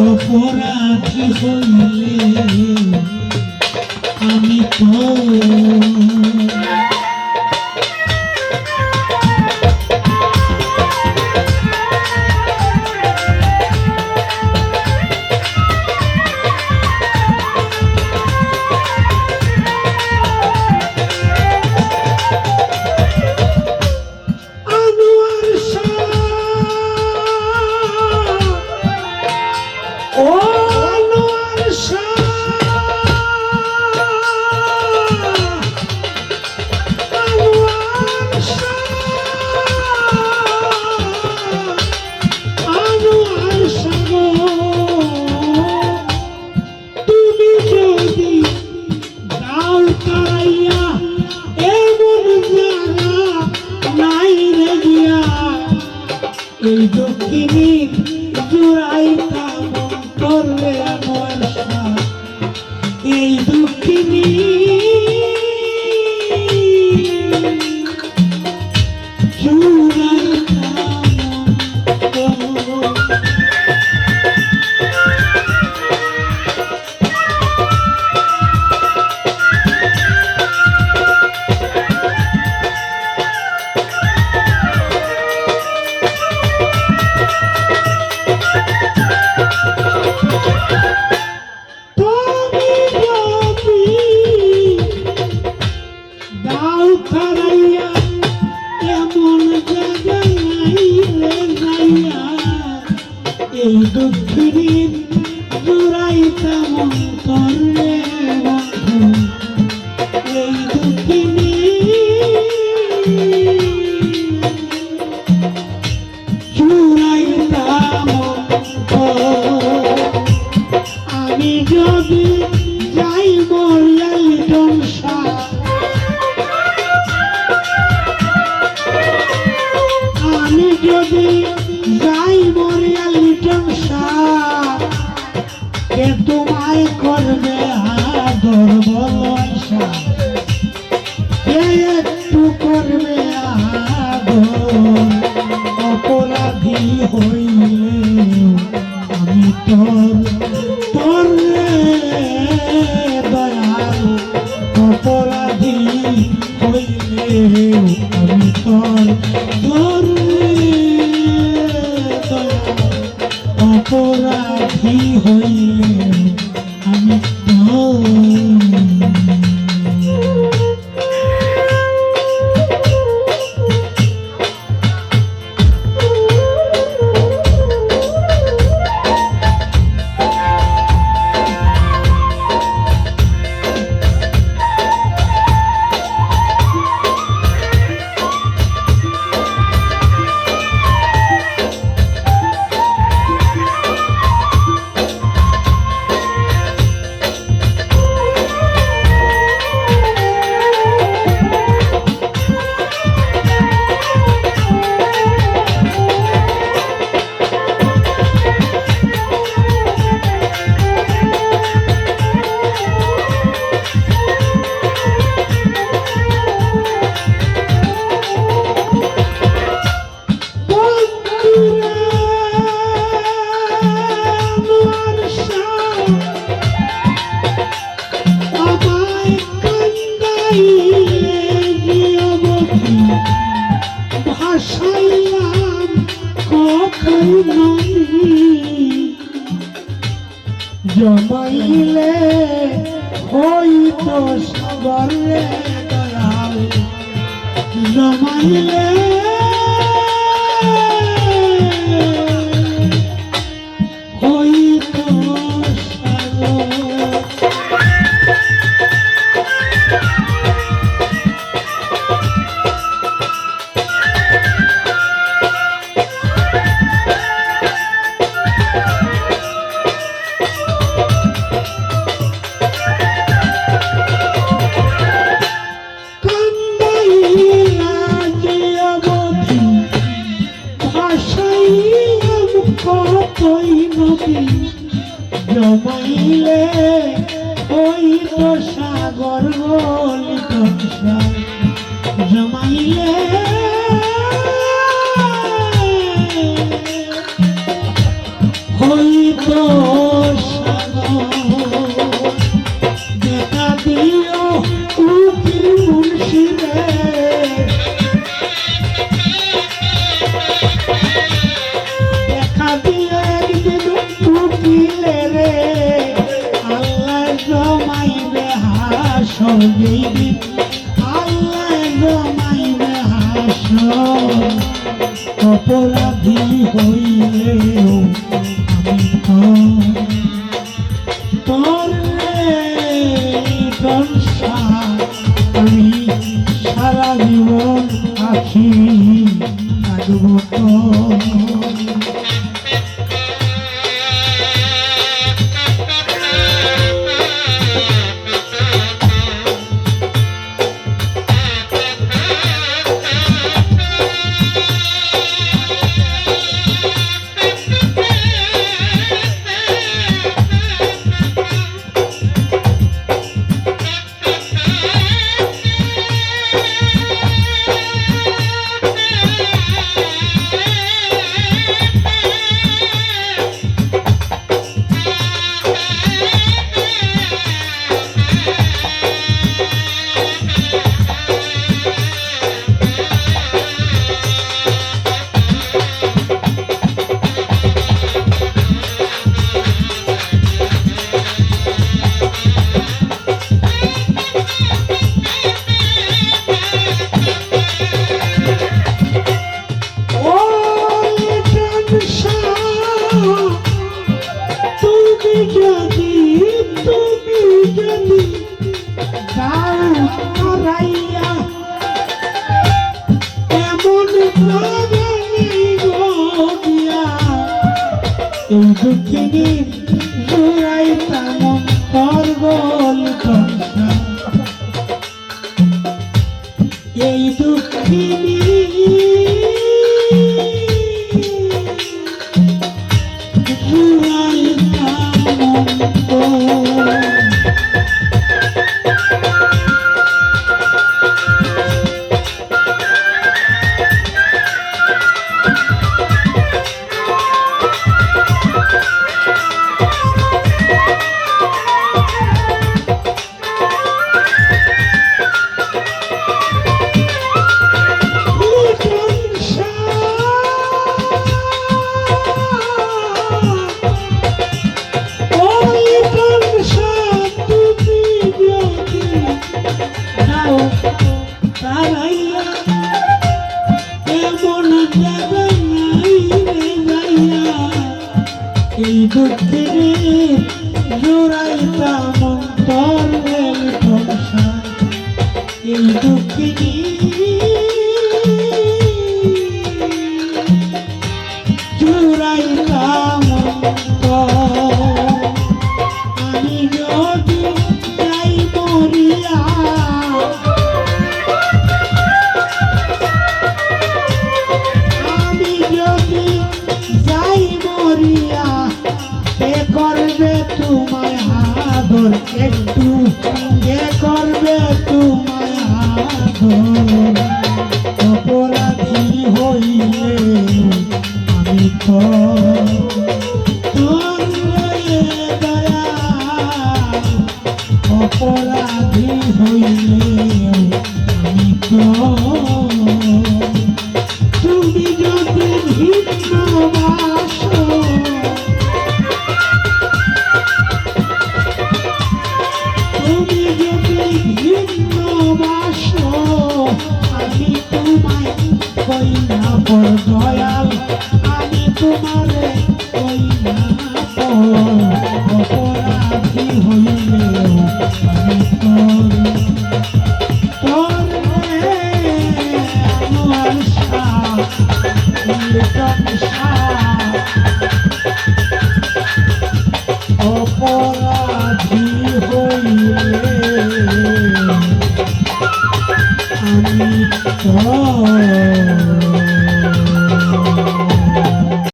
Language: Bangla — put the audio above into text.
অপরাধ হইলে আমি তো এই দক্ষিণী জুড়াইতাম করলে আমার এই দক্ষিণী Yeah. অপরাধী হইলে আমি জমাইলে হইতো সবরে জমাইলে দিলে ওই তো সাগর গলিত জমাইলে। ওই তো সাগর অপরাধী এই দুঃখিনী জোড়াই তেমন করগল এই দুঃখিনী জোড়াইতাম অন্তরের সংসার এই দুঃখিনী। জুড়াইলাম আমি একটু কে করবে তোমায় আদর অপরাধী হইলে আমি তো অপরাধী হইলে আমি তো আমি তোমায় কই না পর দয়াল, আমি তোমারে কই না পর অপরাধী হইলেও আমি তোর তোর আমার সাথ